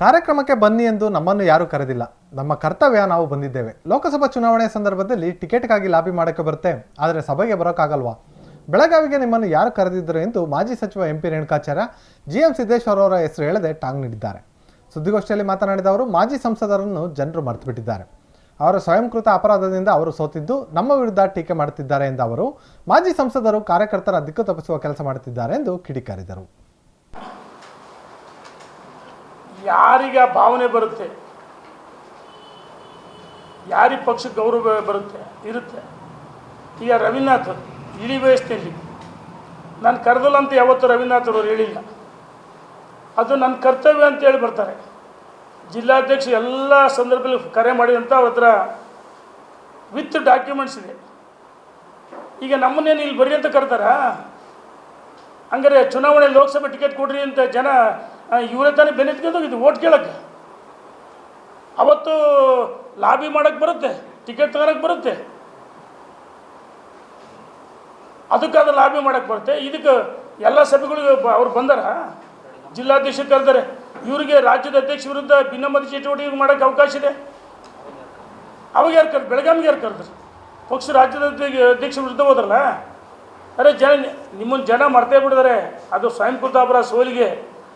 ಕಾರ್ಯಕ್ರಮಕ್ಕೆ ಬನ್ನಿ ಎಂದು ನಮ್ಮನ್ನು ಯಾರೂ ಕರೆದಿಲ್ಲ. ನಮ್ಮ ಕರ್ತವ್ಯ ನಾವು ಬಂದಿದ್ದೇವೆ. ಲೋಕಸಭಾ ಚುನಾವಣೆ ಸಂದರ್ಭದಲ್ಲಿ ಟಿಕೆಟ್ಗಾಗಿ ಲಾಬಿ ಮಾಡೋಕ್ಕೆ ಬರುತ್ತೆ. ಆದರೆ ಸಭೆಗೆ ಬರೋಕ್ಕಾಗಲ್ವಾ? ಬೆಳಗಾವಿಗೆ ನಿಮ್ಮನ್ನು ಯಾರು ಕರೆದಿದ್ದರು ಎಂದು ಮಾಜಿ ಸಚಿವ M P Renukacharya G M Siddeshwara ಅವರ ಹೆಸರು ಹೇಳದೆ ಟಾಂಗ್ ನೀಡಿದ್ದಾರೆ. ಸುದ್ದಿಗೋಷ್ಠಿಯಲ್ಲಿ ಮಾತನಾಡಿದ ಅವರು, ಮಾಜಿ ಸಂಸದರನ್ನು ಜನರು ಮರೆತುಬಿಟ್ಟಿದ್ದಾರೆ. ಅವರ ಸ್ವಯಂಕೃತ ಅಪರಾಧದಿಂದ ಅವರು ಸೋತಿದ್ದು, ನಮ್ಮ ವಿರುದ್ಧ ಟೀಕೆ ಮಾಡುತ್ತಿದ್ದಾರೆ ಎಂದ ಅವರು, ಮಾಜಿ ಸಂಸದರು ಕಾರ್ಯಕರ್ತರ ದಿಕ್ಕು ತಪ್ಪಿಸುವ ಕೆಲಸ ಮಾಡುತ್ತಿದ್ದಾರೆ ಎಂದು ಕಿಡಿಕಾರಿದರು. ಯಾರಿಗೆ ಆ ಭಾವನೆ ಬರುತ್ತೆ? ಯಾರಿಗೆ ಪಕ್ಷಕ್ಕೆ ಗೌರವ ಬರುತ್ತೆ? ಇರುತ್ತೆ. ಈಗ ರವೀನಾಥ್ ಇಳಿ ವಯಸ್ಸಿನಲ್ಲಿ ನಾನು ಕರೆದಲ್ಲ ಅಂತ ಯಾವತ್ತೂ ರವೀನಾಥ್ ಅವರು ಹೇಳಿಲ್ಲ. ಅದು ನನ್ನ ಕರ್ತವ್ಯ ಅಂತೇಳಿ ಬರ್ತಾರೆ. ಜಿಲ್ಲಾಧ್ಯಕ್ಷ ಎಲ್ಲ ಸಂದರ್ಭದಲ್ಲಿ ಕರೆ ಮಾಡಿದಂಥ ಅವ್ರ ಹತ್ರ ವಿತ್ ಡಾಕ್ಯುಮೆಂಟ್ಸ್ ಇದೆ. ಈಗ ನಮ್ಮನ್ನೇನು ಇಲ್ಲಿ ಬರೀ ಅಂತ ಕರ್ತಾರಾ? ಹಂಗಾರೆ ಚುನಾವಣೆ ಲೋಕಸಭೆ ಟಿಕೆಟ್ ಕೊಡ್ರಿ ಅಂತ ಜನ ಇವರೇ ತಾನೇ ಬೆನ್ನೆತ್ಕೊಂಡು ಹೋಗಿದ್ದು, ಓಟ್ ಕೇಳೋಕ್ಕೆ. ಅವತ್ತು ಲಾಬಿ ಮಾಡೋಕ್ಕೆ ಬರುತ್ತೆ, ಟಿಕೆಟ್ ತಗೋಳಕ್ಕೆ ಬರುತ್ತೆ. ಅದಕ್ಕಾದ ಲಾಬಿ ಮಾಡಕ್ಕೆ ಬರುತ್ತೆ. ಇದಕ್ಕೆ ಎಲ್ಲ ಸಭೆಗಳಿಗೆ ಅವ್ರು ಬಂದಾರ. ಜಿಲ್ಲಾಧ್ಯಕ್ಷರು ಕರೆದಾರೆ ಇವರಿಗೆ ರಾಜ್ಯದ ಅಧ್ಯಕ್ಷ ವಿರುದ್ಧ ಭಿನ್ನಮತ ಚಟುವಟಿಕೆ ಮಾಡೋಕ್ಕೆ ಅವಕಾಶ ಇದೆ. ಅವಾಗ ಯಾರು ಕರ್ ಬೆಳಗಾವಿಗೆ ಯಾರು ಕರೆದ್ರು? ಪಕ್ಷ ರಾಜ್ಯದ ಅಧ್ಯಕ್ಷ ವಿರುದ್ಧ ಹೋದ್ರಲ್ಲ? ಅರೆ ಜನ, ನಿಮ್ಮನ್ನು ಜನ ಮರ್ತೇ ಬಿಡಿದಾರೆ ಅದು ಸ್ವಯಂಕೃತ ಸೋಲಿಗೆ.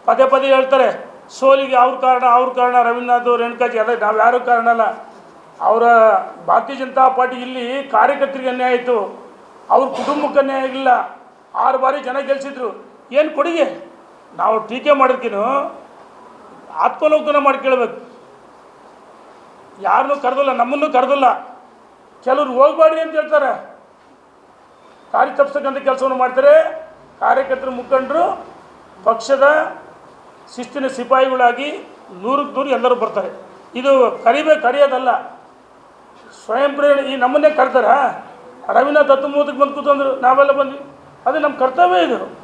ಪದೇ ಪದೇ ಹೇಳ್ತಾರೆ, ಸೋಲಿಗೆ ಅವ್ರ ಕಾರಣ ಅವ್ರ ಕಾರಣ, ರವೀಂದ್ರನಾಥ್ ರೇಣುಕಾಜಿ ಅದೇ ನಾವು ಯಾರೂ ಕಾರಣ ಅಲ್ಲ. ಅವರ ಭಾರತೀಯ ಜನತಾ ಪಾರ್ಟಿ ಇಲ್ಲಿ ಕಾರ್ಯಕರ್ತರಿಗೆ ಅನ್ಯಾಯ ಆಯಿತು. ಅವ್ರ ಕುಟುಂಬಕ್ಕೆ ಅನ್ಯಾಯ ಆಗಿಲ್ಲ. ಆರು ಬಾರಿ ಜನ ಗೆಲ್ಸಿದ್ರು. ಏನು ಕೊಡುಗೆ? ನಾವು ಟೀಕೆ ಮಾಡಿರ್ತೀನಿ ಆತ್ಮಲೋಕನ ಮಾಡಿ ಕೇಳಬೇಕು. ಯಾರನ್ನೂ ಕರೆದಿಲ್ಲ, ನಮ್ಮನ್ನು ಕರೆದಿಲ್ಲ. ಕೆಲವ್ರು ಹೋಗ್ಬಾರ್ದು ಅಂತ ಹೇಳ್ತಾರೆ. ಕಾರ್ಯ ತಪ್ಪಿಸ್ತಕ್ಕಂಥ ಕೆಲಸವನ್ನು ಮಾಡ್ತಾರೆ. ಕಾರ್ಯಕರ್ತರು ಮುಖಂಡರು, ಪಕ್ಷದ ಶಿಸ್ತಿನ ಸಿಪಾಯಿಗಳಾಗಿ ನೂರಕ್ಕೆ ನೂರು ಎಲ್ಲರೂ ಬರ್ತಾರೆ. ಇದು ಕರಿಬೇಕು ಕರೆಯೋದಲ್ಲ. ಸ್ವಯಂ ಪ್ರೇರಣೆ, ಈ ನಮ್ಮನ್ನೇ ಕರ್ತಾರ ರವೀನಾಥ್ ಮೂವತ್ತಕ್ಕೆ ಬಂದು ಕೂತಂದ್ರು ನಾವೆಲ್ಲ ಬಂದ್ವಿ. ಅದು ನಮ್ಮ ಕರ್ತವ್ಯ ಇದು.